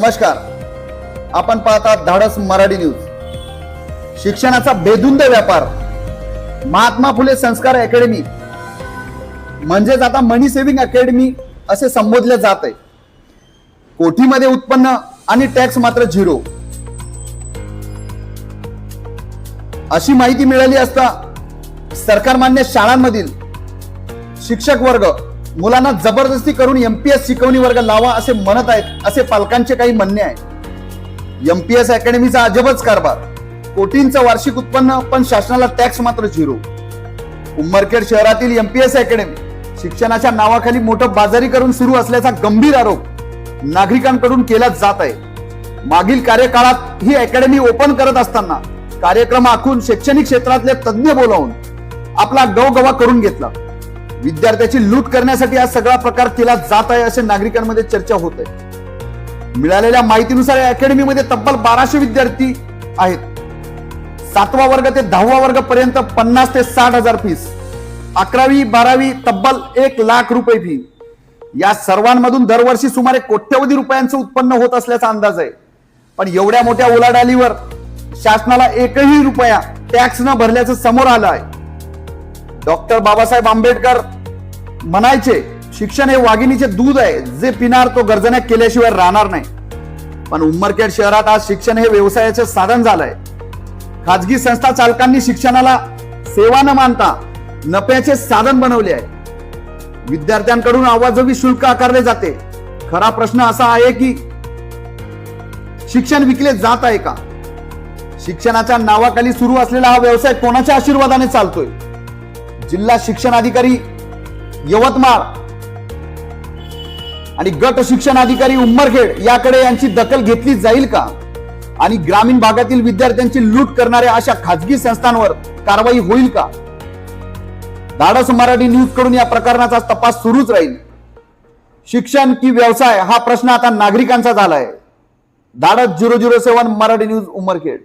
नमस्कार. आपण पाहतात धाडस मराठी न्यूज. शिक्षणाचा बेधुंद व्यापार. महात्मा फुले संस्कार अकॅडमी. म्हणजेच आता मनी सेव्हिंग अकॅडमी असे संबोधले जात आहे. कोठीमध्ये उत्पन्न आणि टॅक्स मात्र झिरो. अशी माहिती मिळाली असता सरकारमान्य शाळांमधील शिक्षक वर्ग मुलांना जबरदस्ती करून एमपीएस शिकवणी वर्ग लावा असे म्हणत आहेत असे पालकांचे काही म्हणणे आहे. एमपीएस अकॅडमीचा अजबच कारभार. कोटींचं वार्षिक उत्पन्न पण शासनाला टॅक्स मात्र झिरो उमरखेड शहरातील एमपीएस अकॅडमी शिक्षणाच्या नावाखाली मोठं बाजारी करून सुरू असल्याचा गंभीर आरोप नागरिकांकडून केला जात आहे. मागील कार्यकाळात ही अकॅडमी ओपन करत असताना कार्यक्रम आखून शैक्षणिक क्षेत्रातले तज्ज्ञ बोलावून आपला गवगवा करून घेतला. विद्यार्थ्याची लूट करण्यासाठी हा सगळा प्रकार केला जात आहे असे नागरिकांमध्ये चर्चा होत आहे. मिळालेल्या माहितीनुसार या अकॅडमीमध्ये तब्बल बाराशे विद्यार्थी आहेत. सातवा वर्ग ते दहावा वर्ग पर्यंत पन्नास ते साठ हजार फीस अकरावी बारावी तब्बल एक लाख रुपये फी या सर्वांमधून दरवर्षी सुमारे कोट्यवधी रुपयांचं उत्पन्न होत असल्याचा अंदाज आहे. पण एवढ्या मोठ्या उलाढालीवर शासनाला एकही रुपया टॅक्स न भरल्याचं समोर आलं आहे. डॉक्टर बाबासाहेब आंबेडकर म्हणायचे शिक्षण हे वाघिणीचे दूध आहे. जे पिणार तो गर्जना केल्याशिवाय राहणार नाही. पण उमरखेड शहरात आज शिक्षण हे व्यवसायाचे साधन झालंय. खाजगी संस्था चालकांनी शिक्षणाला सेवा न मानता नफ्याचे साधन बनवले आहे. विद्यार्थ्यांकडून आवाजवी शुल्क आकारले जाते. खरा प्रश्न असा आहे की शिक्षण विकले जात आहे का? शिक्षणाच्या नावाखाली सुरू असलेला हा व्यवसाय कोणाच्या आशीर्वादाने चालतोय? जिल्हा शिक्षण अधिकारी यवतमाळ आणि गट शिक्षण अधिकारी उमरखेड याकडे यांची दखल घेतली जाईल का? आणि ग्रामीण भागातील विद्यार्थ्यांची लूट करणाऱ्या अशा खाजगी संस्थांवर कारवाई होईल का? धाडस मराठी न्यूजकडून या प्रकरणाचा तपास सुरूच राहील. शिक्षण की व्यवसाय हा प्रश्न आता नागरिकांचा झालाय. धाडस zero zero seven Marathi news Umarkhed